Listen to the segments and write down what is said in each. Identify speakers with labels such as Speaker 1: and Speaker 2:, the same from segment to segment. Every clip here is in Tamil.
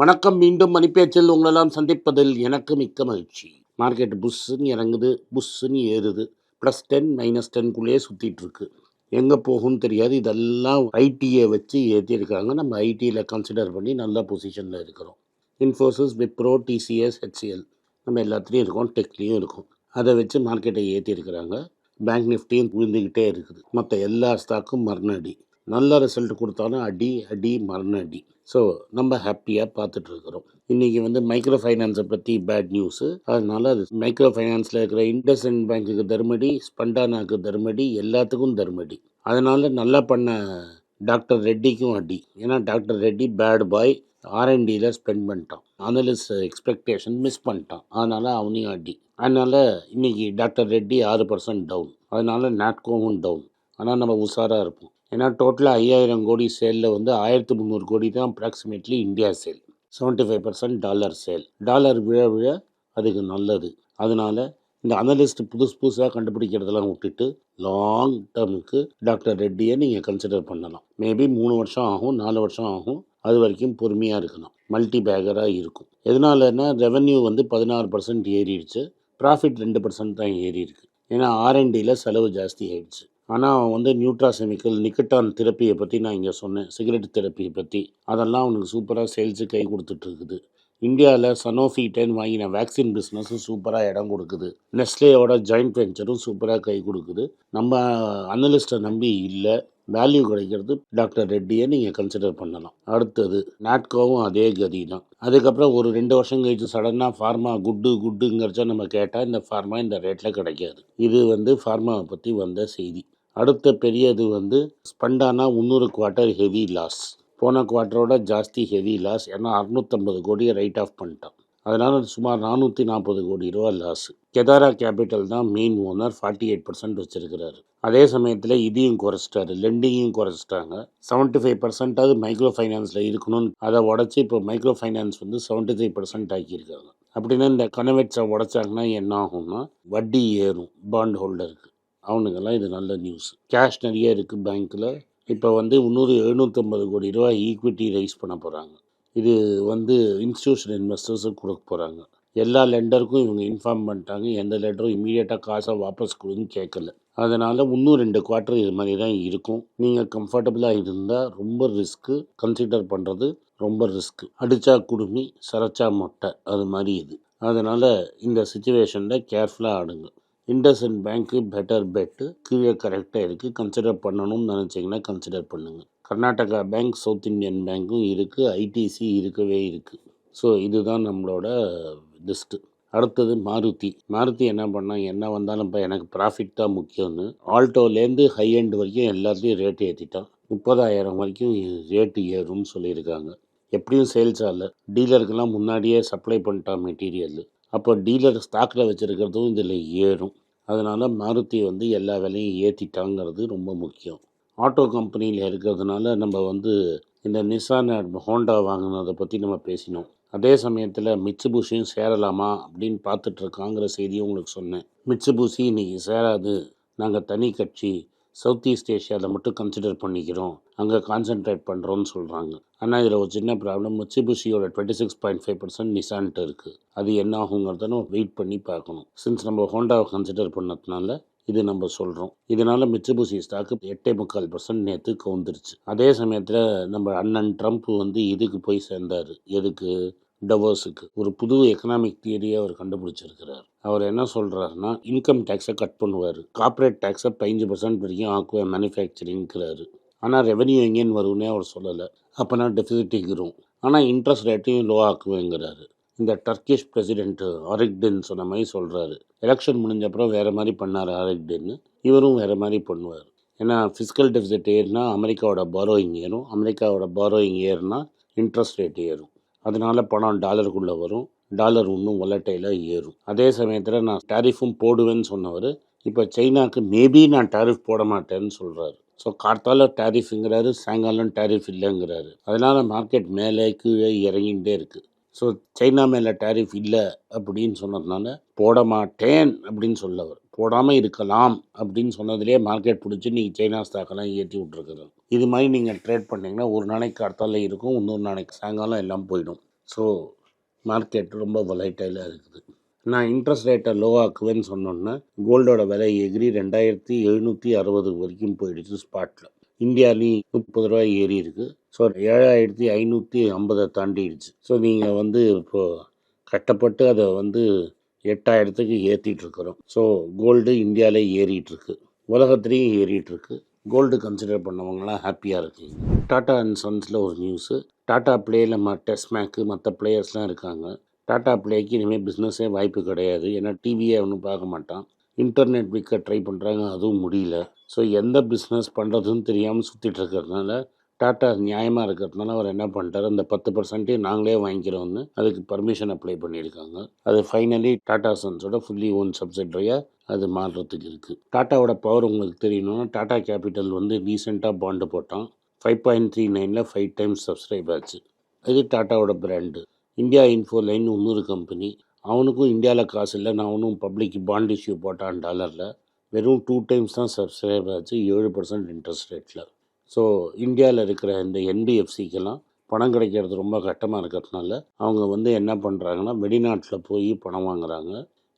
Speaker 1: வணக்கம் மீண்டும் மணிப்பேச்சில் உங்களெல்லாம் சந்திப்பதில் எனக்கு மிக்க மகிழ்ச்சி. மார்க்கெட் புஷ்ஷுன்னு இறங்குது புஷ்ஷுன்னு ஏறுது. ப்ளஸ் டென் மைனஸ் டென்குள்ளேயே சுற்றிட்டு இருக்கு. எங்கே போகும்னு தெரியாது. இதெல்லாம் ஐடியை வச்சு ஏற்றிருக்காங்க நம்ம ஐடியில் கன்சிடர் பண்ணி நல்ல பொசிஷனில் இருக்கிறோம். இன்ஃபோசிஸ் விப்ரோ டிசிஎஸ் ஹெச்சிஎல் நம்ம எல்லாத்துலேயும் இருக்கோம். டெக்லேயும் இருக்கும். அதை வச்சு மார்க்கெட்டை ஏற்றிருக்கிறாங்க பேங்க் நிஃப்டியும் விழுந்துக்கிட்டே இருக்குது. மற்ற எல்லா ஸ்டாக்கும் மறுநடி. நல்ல ரிசல்ட் கொடுத்தாலும் அடி அடி மரண அடி. ஸோ நம்ம ஹாப்பியாக பார்த்துட்டு இருக்கிறோம் இன்றைக்கி வந்து மைக்ரோ ஃபைனான்ஸை பற்றி பேட் நியூஸு அதனால் அது மைக்ரோ ஃபைனான்ஸில் இருக்கிற இண்டஸ்இண்ட் பேங்க்குக்கு தர்மடி ஸ்பண்டானாக்கு தர்மடி எல்லாத்துக்கும் தர்மடி. அதனால் நல்லா பண்ண டாக்டர் ரெட்டிக்கும் அடி. ஏன்னா டாக்டர் ரெட்டி பேட் பாய் ஆர்என்டியில் ஸ்பெண்ட் பண்ணிட்டான். அனலிஸ்ட் எக்ஸ்பெக்டேஷன் மிஸ் பண்ணிட்டான். அதனால் அவனையும் அடி. அதனால் இன்னைக்கு டாக்டர் ரெட்டி ஆறு பர்சன்ட் டவுன் அதனால் நாட்கோவும் டவுன் ஆனால் நம்ம உஷாராக இருப்போம். ஏன்னா டோட்டலாக ஐயாயிரம் கோடி சேலில் வந்து ஆயிரத்தி முந்நூறு கோடி தான் approximately India sale seventy five percent dollar sale dollar விழ விழ அதுக்கு நல்லது. அதனால இந்த அனலிஸ்ட் புதுசு புதுசாக கண்டுபிடிக்கிறதெல்லாம் விட்டுட்டு லாங் டேர்முக்கு டாக்டர் ரெட்டியை நீங்கள் கன்சிடர் பண்ணலாம். மேபி மூணு வருஷம் ஆகும் நாலு வருஷம் ஆகும் அது வரைக்கும் பொறுமையாக இருக்கணும். மல்டி பேக்கராக இருக்கும். எதனாலன்னா ரெவன்யூ வந்து பதினாறு பர்சன்ட் ஏறிடுச்சு. ப்ராஃபிட் ரெண்டு பர்சன்ட் தான் ஏறி இருக்கு ஏன்னா ஆர்என்டியில் செலவு ஜாஸ்தி ஆயிடுச்சு. ஆனால் வந்து நியூட்ராசெமிக்கல் நிக்கட்டான் தெரப்பியை பற்றி நான் இங்கே சொன்னேன். சிகரெட் தெரப்பியை பற்றி அதெல்லாம் அவனுக்கு சூப்பராக சேல்ஸு கை கொடுத்துட்ருக்குது. இந்தியாவில் சனோஃபி வாங்கின வேக்சின் பிஸ்னஸும் சூப்பராக இடம் கொடுக்குது. நெஸ்லேயோட ஜாயிண்ட் வெஞ்சரும் சூப்பராக கை கொடுக்குது. நம்ம அனலிஸ்ட்டை நம்பி இல்லை. வேல்யூ கிடைக்கிறது டாக்டர் ரெட்டியை நீங்கள் கன்சிடர் பண்ணலாம். அடுத்தது நாட்கோவும் அதே கதி தான் அதுக்கப்புறம் ஒரு ரெண்டு வருஷம் கழிச்சு சடனாக ஃபார்மா குட்டு குட்டுங்கிறச்ச நம்ம கேட்டால் இந்த ஃபார்மா இந்த ரேட்டில் கிடைக்காது. இது வந்து ஃபார்மாவை பற்றி வந்த செய்தி. அடுத்த பெரியது வந்து ஸ்பண்டானா முந்நூறு குவார்ட்டர் ஹெவி லாஸ். போன குவார்ட்டரோட ஜாஸ்தி ஹெவி லாஸ். ஏன்னா அறுநூத்தம்பது கோடியை ரைட் ஆஃப் பண்ணிட்டான் அதனால் சுமார் நானூற்றி நாற்பது கோடி ரூபா லாஸ் கெதாரா கேபிட்டல் தான் main owner forty eight percent வச்சுருக்கிறாரு. அதே சமயத்தில் இதையும் குறைச்சிட்டாரு. லெண்டிங்கையும் குறைச்சிட்டாங்க. செவன்ட்டி ஃபைவ் பர்சன்டாவது மைக்ரோ ஃபைனான்ஸில் இருக்கணும்னு அதை உடச்சி இப்போ மைக்ரோ ஃபைனான்ஸ் வந்து செவன்ட்டி த்ரீ பர்சன்ட் ஆக்கியிருக்காங்க. அப்படின்னா இந்த கனவெட்ஸை உடைச்சாங்கன்னா என்ன ஆகும்னா வட்டி ஏறும் பாண்ட் ஹோல்டருக்கு அவனுக்கெல்லாம் இது நல்ல நியூஸ் கேஷ் நிறைய இருக்குது பேங்க்கில் இப்போ வந்து இன்னொரு எழுநூற்றம்பது கோடி ரூபாய் ஈக்விட்டி ரைஸ் பண்ண போகிறாங்க இது வந்து இன்ஸ்டியூஷன் இன்வெஸ்டர்ஸுக்கு கொடுக்க போகிறாங்க எல்லா லெண்டருக்கும் இவங்க இன்ஃபார்ம் பண்ணிட்டாங்க. எந்த லெண்டரும் இமீடியட்டாக காசை வாபஸ் கொடுன்னு கேட்கல. அதனால் இன்னும் ரெண்டு குவார்ட்டர் இது மாதிரி தான் இருக்கும். நீங்கள் கம்ஃபர்டபுளாக இருந்தால் ரொம்ப ரிஸ்க்கு கன்சிடர் பண்ணுறது ரொம்ப ரிஸ்க்கு அடித்தா குடுமி சரைச்சா மொட்டை. அது மாதிரி இது. அதனால் இந்த சுச்சுவேஷனில் கேர்ஃபுல்லாக ஆடுங்க. இண்டஸ்இன் பேங்க்கு பெட்டர் பெட்டு கீழே கரெக்டாக இருக்குது கன்சிடர் பண்ணணும்னு நினச்சிங்கன்னா கன்சிடர் பண்ணுங்கள் கர்நாடகா பேங்க் சவுத் இந்தியன் பேங்க்கும் இருக்குது ஐடிசி இருக்கவே இருக்குது ஸோ இதுதான் நம்மளோட லிஸ்ட்டு அடுத்தது மாருதி. மாருதி என்ன பண்ணால் என்ன வந்தாலும் இப்போ எனக்கு ப்ராஃபிட் தான் முக்கியம்னு. ஆல்டோலேருந்து ஹை எண்ட் வரைக்கும் எல்லாத்தையும் ரேட்டு ஏற்றிட்டான் முப்பதாயிரம் வரைக்கும் ரேட்டு ஏறும்னு சொல்லியிருக்காங்க. எப்படியும் சேல்ஸ் ஆகல டீலருக்கெல்லாம் முன்னாடியே சப்ளை பண்ணிட்டான் மெட்டீரியல் அப்போ டீலர் ஸ்டாக்கில் வச்சுருக்கிறதும் இதில் ஏறும். அதனால் மாருதி வந்து எல்லா விலையும் ஏற்றிட்டாங்கிறது ரொம்ப முக்கியம். ஆட்டோ கம்பெனியில் இருக்கிறதுனால நம்ம வந்து இந்த நிசான் ஹோண்டா வாங்கினதை பற்றி நம்ம பேசினோம். அதே சமயத்தில் மிட்சுபூசியும் சேரலாமா அப்படின்னு பார்த்துட்ருக்காங்கிற செய்தியும் உங்களுக்கு சொன்னேன். மிட்சுபூசி இன்றைக்கி சேராது. நாங்கள் தனி கட்சி. சவுத் ஈஸ்ட் ஏஷியாவில் மட்டும் கன்சிடர் பண்ணிக்கிறோம். அங்கே கான்சென்ட்ரேட் பண்ணுறோன்னு சொல்கிறாங்க ஆனால் இதில் ஒரு சின்ன problem மிட்சுபூசியோட twenty six point five percent நிசான்ட்டு இருக்குது அது என்ன ஆகுங்கிறத நம்ம வெயிட் பண்ணி பார்க்கணும். சின்ஸ் நம்ம ஹோண்டாவை கன்சிடர் பண்ணதுனால இது நம்ம சொல்கிறோம் இதனால் மிச்சபுசி ஸ்டாக்கு எட்டே முக்கால் பர்சன்ட் நேற்று கவுந்துருச்சு. அதே சமயத்தில் நம்ம அண்ணன் ட்ரம்ப் வந்து இதுக்கு போய் சேர்ந்தார். எதுக்கு? டவர்ஸுக்கு ஒரு புது எக்கனாமிக் தியரியை அவர் கண்டுபிடிச்சிருக்கிறார். அவர் என்ன சொல்கிறாருன்னா இன்கம் டேக்ஸை கட் பண்ணுவார். கார்ப்பரேட் டேக்ஸை பதினஞ்சு பர்சன்ட் வரைக்கும் ஆக்குவேன் மேனுஃபேக்சரிங்கிறாரு ஆனால் ரெவென்யூ எங்கேன்னு வரும்னே அவர் சொல்லலை. அப்போனா டெபிசிட் எகிரும் ஆனால் இன்ட்ரெஸ்ட் ரேட்டையும் லோ ஆக்குவேங்கிறாரு. இந்த டர்க்கிஷ் பிரசிடென்ட் ஆரிக்டின் சொன்ன மாதிரி சொல்கிறாரு எலெக்ஷன் முடிஞ்ச அப்புறம் வேறு மாதிரி பண்ணார் ஆரிக்டின்னு இவரும் வேறு மாதிரி பண்ணுவார். ஏன்னா ஃபிஸிக்கல் டெபிசிட் ஏறுனா அமெரிக்காவோட பாரோயிங் ஏறும். அமெரிக்காவோட பாரோயிங் ஏறுனா இன்ட்ரெஸ்ட் ரேட் ஏறும். அதனால பணம் டாலருக்குள்ளே வரும். டாலர் இன்னும் ஒலட்டையில் ஏறும். அதே சமயத்தில் நான் டேரிஃபும் போடுவேன்னு சொன்னவர் இப்போ சைனாக்கு மேபி நான் டேரிஃப் போட மாட்டேன்னு சொல்கிறாரு ஸோ கார்த்தால டேரிஃப்ங்கிறாரு சாயங்காலம் டேரிஃப் இல்லைங்கிறாரு. அதனால் மார்க்கெட் மேலே கீழே இறங்கிகிட்டே இருக்குது ஸோ சைனா மேலே டேரிஃப் இல்லை அப்படின்னு சொன்னதுனால போட மாட்டேன் அப்படின்னு சொல்லவர். போடாமல் இருக்கலாம் அப்படின்னு சொன்னதுலேயே மார்க்கெட் பிடிச்சி நீங்கள் சைனா ஸ்டாக்கெல்லாம் ஏற்றி விட்ருக்குறது இது மாதிரி நீங்கள் ட்ரேட் பண்ணிங்கன்னா ஒரு நாளைக்கு அடுத்தால இருக்கும் இன்னொரு நாளைக்கு சாயங்காலம் எல்லாம் போயிடும். ஸோ மார்க்கெட் ரொம்ப வலைட்டைலாக இருக்குது. நான் இன்ட்ரெஸ்ட் ரேட்டை லோ ஆக்குவேன்னு சொன்னோன்னே கோல்டோட விலை எகிரி ரெண்டாயிரத்தி எழுநூற்றி அறுபது வரைக்கும் போயிடுச்சு ஸ்பாட்டில் இந்தியாலையும் முப்பது ரூபாய் ஏறி இருக்குது ஸோ ஏழாயிரத்தி ஐநூற்றி ஐம்பதை தாண்டிடுச்சு. ஸோ நீங்கள் வந்து இப்போது கட்டப்பட்டு அதை வந்து எட்டாயிரத்துக்கு ஏற்றிட்டுருக்குறோம் ஸோ கோல்டு இந்தியாவிலே ஏறிட்டுருக்கு உலகத்துலேயும் ஏறிட்டுருக்கு கோல்டு கன்சிடர் பண்ணவங்களாம் ஹாப்பியாக இருக்குங்க. டாடா அண்ட் சன்ஸில் ஒரு நியூஸு டாடா பிளேயில் டெஸ்ட் மேக்கு மற்ற பிளேயர்ஸ்லாம் இருக்காங்க. டாடா பிளேக்கு இனிமேல் பிஸ்னஸே வாய்ப்பு கிடையாது. ஏன்னா டிவியை ஒன்றும் பார்க்க மாட்டான். இன்டர்நெட் விற்க ட்ரை பண்ணுறாங்க அதுவும் முடியல. ஸோ எந்த பிஸ்னஸ் பண்ணுறதுன்னு தெரியாமல் சுற்றிட்டு இருக்கிறதுனால டாட்டா நியாயமாக இருக்கிறதுனால அவர் என்ன பண்ணிட்டாரு அந்த பத்து பர்சன்ட்டே நாங்களே வாங்கிக்கிறோம்னு அதுக்கு பர்மிஷன் அப்ளை பண்ணியிருக்காங்க. அது ஃபைனலி டாடா சன்ஸோட ஃபுல்லி ஓன் சப்சிடரியாக அது மாறுறதுக்கு இருக்குது டாட்டாவோட பவர் உங்களுக்கு தெரியணும்னா டாடா கேபிட்டல் வந்து ரீசெண்டாக பாண்டு போட்டான் ஃபைவ் பாயிண்ட் த்ரீ நைனில் ஃபைவ் டைம்ஸ் சப்ஸ்கிரைப் ஆச்சு. இது டாட்டாவோட பிராண்டு இந்தியா இன்ஃபோ லைன் இன்னொரு கம்பெனி அவனுக்கும் இந்தியாவில் காசு இல்லை. நான் அவனும் பப்ளிக் பாண்ட் இஷ்யூ போட்டான் டாலரில் வெறும் டூ டைம்ஸ் தான் சப்ஸ்கிரைப் ஆச்சு. ஏழு பர்சன்ட் இன்ட்ரெஸ்ட் ரேட்டில் ஸோ இந்தியாவில் இருக்கிற இந்த என்பிஎஃப்சிக்கெல்லாம் பணம் கிடைக்கிறது ரொம்ப கட்டமாக இருக்கிறதுனால அவங்க வந்து என்ன பண்ணுறாங்கன்னா வெளிநாட்டில் போய் பணம் வாங்குறாங்க.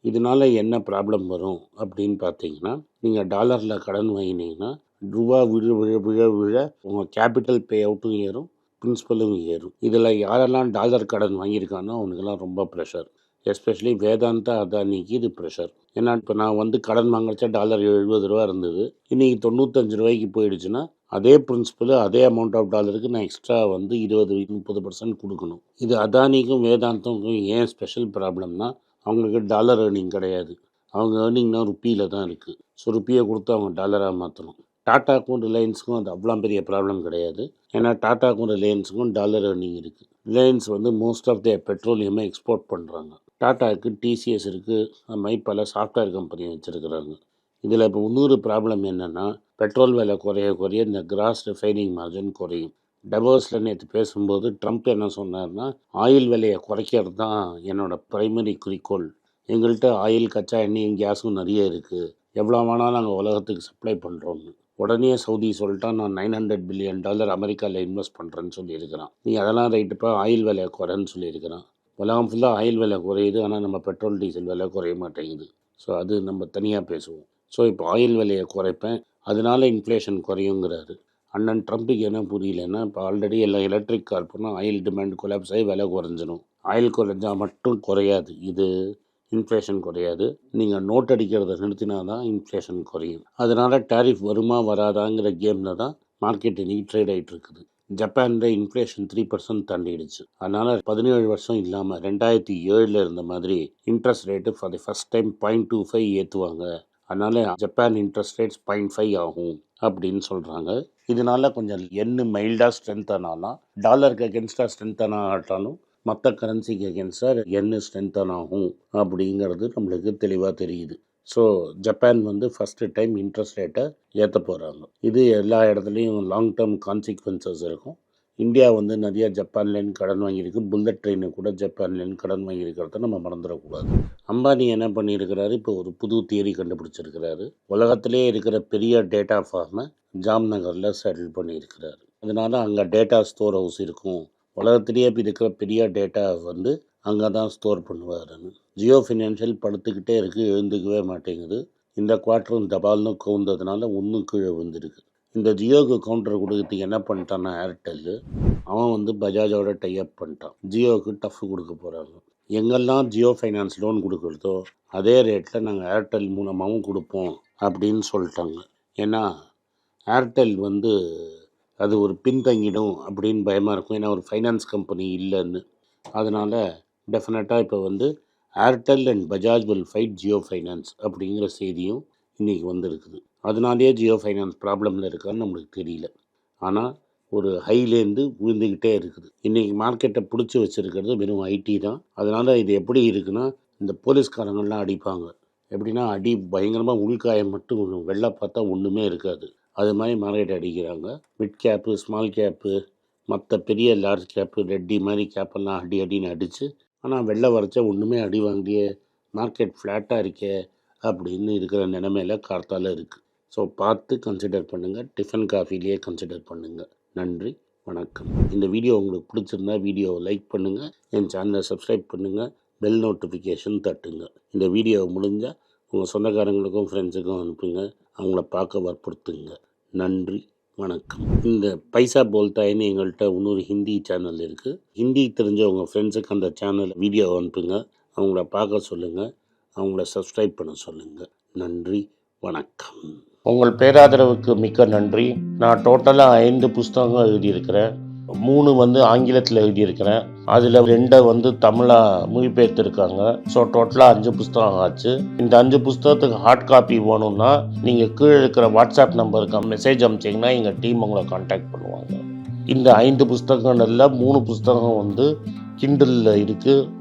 Speaker 1: இதனால என்ன ப்ராப்ளம் வரும் அப்படின்னு பார்த்தீங்கன்னா நீங்கள் டாலரில் கடன் வாங்கினீங்கன்னா ரூபா விழ விழ விழ விழ உங்கள் கேபிட்டல் பே அவுட்டும் ஏறும் பிரின்ஸிபலும் ஏறும். இதில் யாரெல்லாம் டாலர் கடன் வாங்கியிருக்கானோ அவனுக்கெல்லாம் ரொம்ப ப்ரெஷர் எஸ்பெஷலி வேதாந்தா அதானிக்கு இது ப்ரெஷர் ஏன்னா இப்போ நான் வந்து கடன் வாங்கிச்சா டாலர் எழுபது ரூபா இருந்தது. இன்றைக்கி தொண்ணூத்தஞ்சு ரூபாய்க்கு போயிடுச்சுன்னா அதே பிரின்சிபல் அதே அமௌண்ட் ஆஃப் டாலருக்கு நான் எக்ஸ்ட்ரா வந்து இருபது முப்பது பர்சன்ட் கொடுக்கணும். இது அதானிக்கும் வேதாந்தமுக்கும் ஏன் ஸ்பெஷல் ப்ராப்ளம்னா அவங்களுக்கு டாலர் ஏர்னிங் கிடையாது. அவங்க ஏர்னிங்னா ருப்பியில் தான் இருக்குது ஸோ ருப்பியை கொடுத்து அவங்க டாலராக மாற்றணும் டாட்டாக்கும் ரிலையன்ஸுக்கும் அது அவ்வளோ பெரிய ப்ராப்ளம் கிடையாது. ஏன்னா டாட்டாக்கும் ரிலையன்ஸுக்கும் டாலர் ஏர்னிங் இருக்குது ரிலையன்ஸ் வந்து மோஸ்ட் ஆஃப் த பெட்ரோலியமே எக்ஸ்போர்ட் பண்ணுறாங்க டாட்டாவுக்கு டிசிஎஸ் இருக்குது அது மாதிரி பல சாஃப்ட்வேர் கம்பெனி வச்சுருக்கிறாங்க. இதில் இப்போ இன்னொரு ப்ராப்ளம் என்னென்னா பெட்ரோல் விலை குறைய குறைய இந்த கிராஸ் ரிஃபைனிங் மார்ஜின் குறையும். டபோஸில் நேற்று பேசும்போது ட்ரம்ப் என்ன சொன்னார்னா ஆயில் விலையை குறைக்கிறது தான் என்னோட பிரைமரி குறிக்கோள். எங்கள்கிட்ட ஆயில் கச்சா எண்ணெயும் கேஸும் நிறைய இருக்குது எவ்வளோ வேணாலும் நாங்கள் உலகத்துக்கு சப்ளை பண்ணுறோம்னு உடனே சவுதி சொல்லிட்டா நான் நைன் ஹண்ட்ரட் பில்லியன் டாலர் அமெரிக்காவில் இன்வெஸ்ட் பண்ணுறேன்னு சொல்லியிருக்கிறான். நீ அதெல்லாம் ரைட்டுப்பா ஆயில் விலை குறைன்னு சொல்லியிருக்கிறான். உலகம் ஃபுல்லாக ஆயில் விலை குறையுது ஆனால் நம்ம பெட்ரோல் டீசல் விலை குறைய மாட்டேங்குது. ஸோ அது நம்ம தனியாக பேசுவோம். ஸோ இப்போ ஆயில் விலையை குறைப்பேன் அதனால இன்ஃப்ளேஷன் குறையுங்கிறாரு. அண்ணன் ட்ரம்ப்புக்கு என்ன புரியலன்னா இப்போ ஆல்ரெடி எல்லாம் எலக்ட்ரிக் கார் போனால் ஆயில் டிமாண்ட் கொலாப்ஸ் ஆகி விலை குறைஞ்சிடும் ஆயில் குறைஞ்சா மட்டும் குறையாது. இது இன்ஃப்ளேஷன் குறையாது. நீங்கள் நோட் அடிக்கிறத நிறுத்தினா தான் இன்ஃப்ளேஷன் குறையும். அதனால் டேரிஃப் வருமா வராதாங்கிற கேமில் தான் மார்க்கெட் இன்னைக்கு ட்ரேட் ஆகிட்டு இருக்குது. ஜப்பானில் இன்ஃப்ளேஷன் த்ரீ பர்சன்ட் தாண்டிடுச்சு. அதனால் பதினேழு வருஷம் இல்லாமல் ரெண்டாயிரத்தி ஏழில் இருந்த மாதிரி interest rate for the first time point two five ஏற்றுவாங்க அதனால் Japan interest rates point five ஆகும் அப்படின்னு சொல்கிறாங்க இதனால கொஞ்சம் எண்ணு மைல்டாக ஸ்ட்ரென்த் ஆனாலும் டாலருக்கு அகென்ஸ்டாக ஸ்ட்ரென்த் ஆனாட்டாலும் மற்ற கரன்சிக்கு அகேன்ஸ்டாக என்ன ஸ்ட்ரென்தன் ஆகும் அப்படிங்கிறது நம்மளுக்கு தெளிவாக தெரியுது. ஸோ ஜப்பான் வந்து ஃபஸ்ட்டு டைம் இன்ட்ரெஸ்ட் ரேட்டை ஏற்ற போகிறாங்க இது எல்லா இடத்துலையும் லாங் டேர்ம் கான்சிக்வன்சஸ் இருக்கும். இந்தியா வந்து நிறையா ஜப்பான்லேருந்து கடன் வாங்கியிருக்கு புல்லட் ட்ரெயினு கூட ஜப்பான்லேருந்து கடன் வாங்கியிருக்கிறத நம்ம மறந்துடக்கூடாது. அம்பானி என்ன பண்ணியிருக்கிறாரு இப்போ ஒரு புது தியரி கண்டுபிடிச்சிருக்கிறாரு. உலகத்திலே இருக்கிற பெரிய டேட்டா ஃபார்மை ஜாம்நகரில் செட்டில் பண்ணியிருக்கிறாரு. அதனால் அங்கே டேட்டா ஸ்டோர் ஹவுஸ் இருக்கும். உலகத்திலேயே இருக்கிற பெரிய டேட்டா வந்து அங்கே தான் ஸ்டோர் பண்ணுவாருன்னு. ஜியோ ஃபினான்ஷியல் படுத்துக்கிட்டே இருக்குது எழுந்துக்கவே மாட்டேங்குது. இந்த குவார்ட்டரும் தபால்னு கவுந்ததுனால ஒன்றும் கீழே விழுந்திருக்கு இந்த ஜியோக்கு கவுண்டர் கொடுக்கறதுக்கு என்ன பண்ணிட்டான்னா ஏர்டெல்லு அவன் வந்து பஜாஜோட டைஅப் பண்ணிட்டான். ஜியோவுக்கு டஃப் கொடுக்க போகிறாங்க எங்கெல்லாம் ஜியோ ஃபைனான்ஸ் லோன் கொடுக்குறதோ அதே ரேட்டில் நாங்கள் ஏர்டெல் மூலமாகவும் கொடுப்போம் அப்படின்னு சொல்லிட்டாங்க. ஏன்னா ஏர்டெல் வந்து அது ஒரு பின்தங்கிடும் அப்படின்னு பயமாக இருக்கும். ஏன்னா ஒரு ஃபைனான்ஸ் கம்பெனி இல்லைன்னு. அதனால் டெஃபினட்டாக இப்போ வந்து Airtel and Bajaj will fight Jio finance அப்படிங்கிற செய்தியும் இன்றைக்கி வந்திருக்குது. அதனாலேயே ஜியோ ஃபைனான்ஸ் ப்ராப்ளமில் இருக்கான்னு நம்மளுக்கு தெரியல. ஆனால் ஒரு ஹைலேருந்து விழுந்துக்கிட்டே இருக்குது. இன்றைக்கி மார்க்கெட்டை பிடிச்சி வச்சுருக்கிறது வெறும் ஐடி தான். அதனால் இது எப்படி இருக்குன்னா இந்த போலீஸ்காரங்கள்லாம் அடிப்பாங்க. எப்படின்னா அடி பயங்கரமாக உள்காயம் மட்டும் வெள்ளை பார்த்தா ஒன்றுமே இருக்காது. அது மாதிரி மார்க்கெட் அடிக்கிறாங்க. மிட் கேப்பு ஸ்மால் கேப்பு மற்ற பெரிய லார்ஜ் கேப்பு ரெட்டி மாதிரி கேப்பெல்லாம் அடி அடின்னு அடித்து ஆனால் வெள்ளை வரைச்சா ஒன்றுமே அடி வாங்கிய மார்க்கெட் ஃப்ளாட்டாக இருக்கே. அப்படின்னு இருக்கிற நிலமையில கார்த்தால இருக்குது ஸோ பார்த்து கன்சிடர் பண்ணுங்கள் டிஃபன் காஃபிலேயே கன்சிடர் பண்ணுங்கள் நன்றி. வணக்கம். இந்த வீடியோ உங்களுக்கு பிடிச்சிருந்தா வீடியோவை லைக் பண்ணுங்கள் என் சேனலை சப்ஸ்கிரைப் பண்ணுங்கள் பெல் நோட்டிஃபிகேஷன் தட்டுங்க. இந்த வீடியோ முடிஞ்சால் உங்கள் சொந்தக்காரங்களுக்கும் ஃப்ரெண்ட்ஸுக்கும் அனுப்புங்க. அவங்கள பார்க்க வற்புறுத்துங்க. நன்றி. வணக்கம். இந்த பைசா போல்தாயின்னு எங்கள்கிட்ட இன்னொரு ஹிந்தி சேனல் இருக்குது ஹிந்தி தெரிஞ்ச உங்கள் ஃப்ரெண்ட்ஸுக்கு அந்த சேனல் வீடியோ அனுப்புங்க. அவங்கள பார்க்க சொல்லுங்கள் அவங்கள சப்ஸ்கிரைப் பண்ண சொல்லுங்கள் நன்றி வணக்கம். உங்கள் பேராதரவுக்கு மிக்க நன்றி. நான் டோட்டலாக ஐந்து புஸ்தகங்கள் எழுதியிருக்கிறேன். மூணு வந்து ஆங்கிலத்தில் எழுதியிருக்கிறேன். அதில் ரெண்டை வந்து தமிழாக மொழிபெயர்த்துருக்காங்க. ஸோ டோட்டலாக அஞ்சு புஸ்தகம் ஆச்சு. இந்த அஞ்சு புஸ்தகத்துக்கு ஹார்ட் காப்பி வேணும்னா நீங்கள் கீழே இருக்கிற வாட்ஸ்அப் நம்பருக்கு மெசேஜ் அனுப்பிச்சிங்கன்னா எங்கள் டீம் உங்களை காண்டாக்ட் பண்ணுவாங்க. இந்த ஐந்து புஸ்தகங்கள்ல மூணு புஸ்தகம் வந்து கிண்டலில் இருக்குது